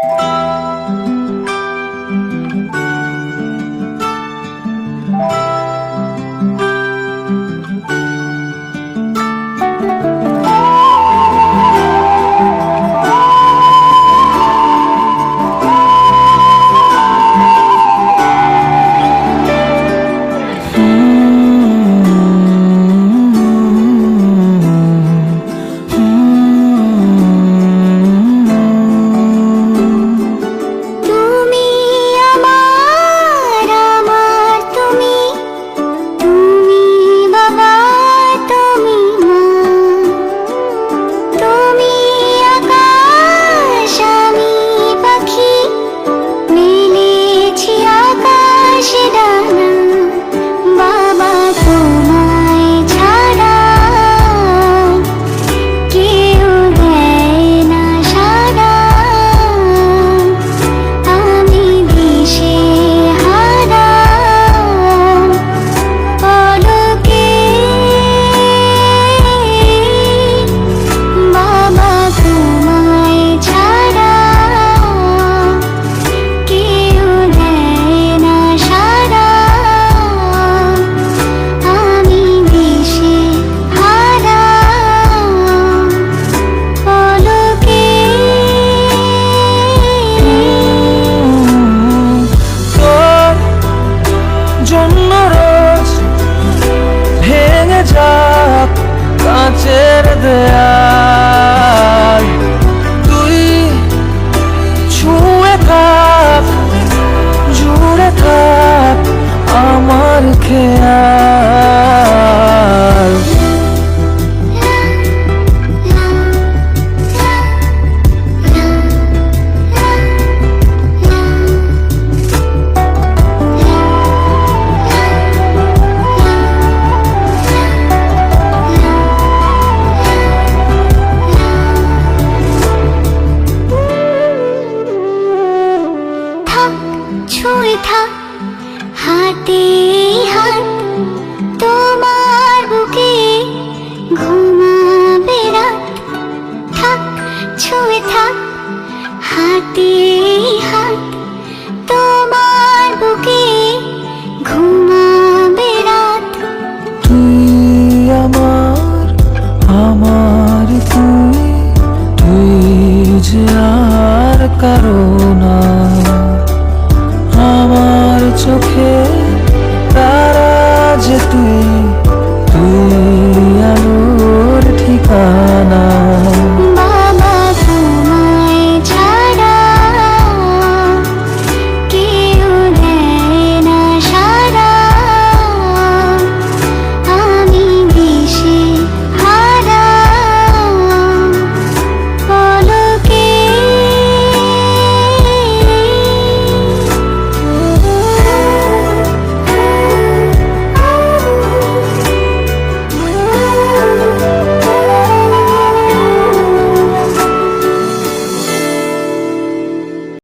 you ছেড়ে দেয় তুই ছুঁয়ে থাক জুড়ে থাক আমার খেয়াল। কথা হাতে হাত তোমার doing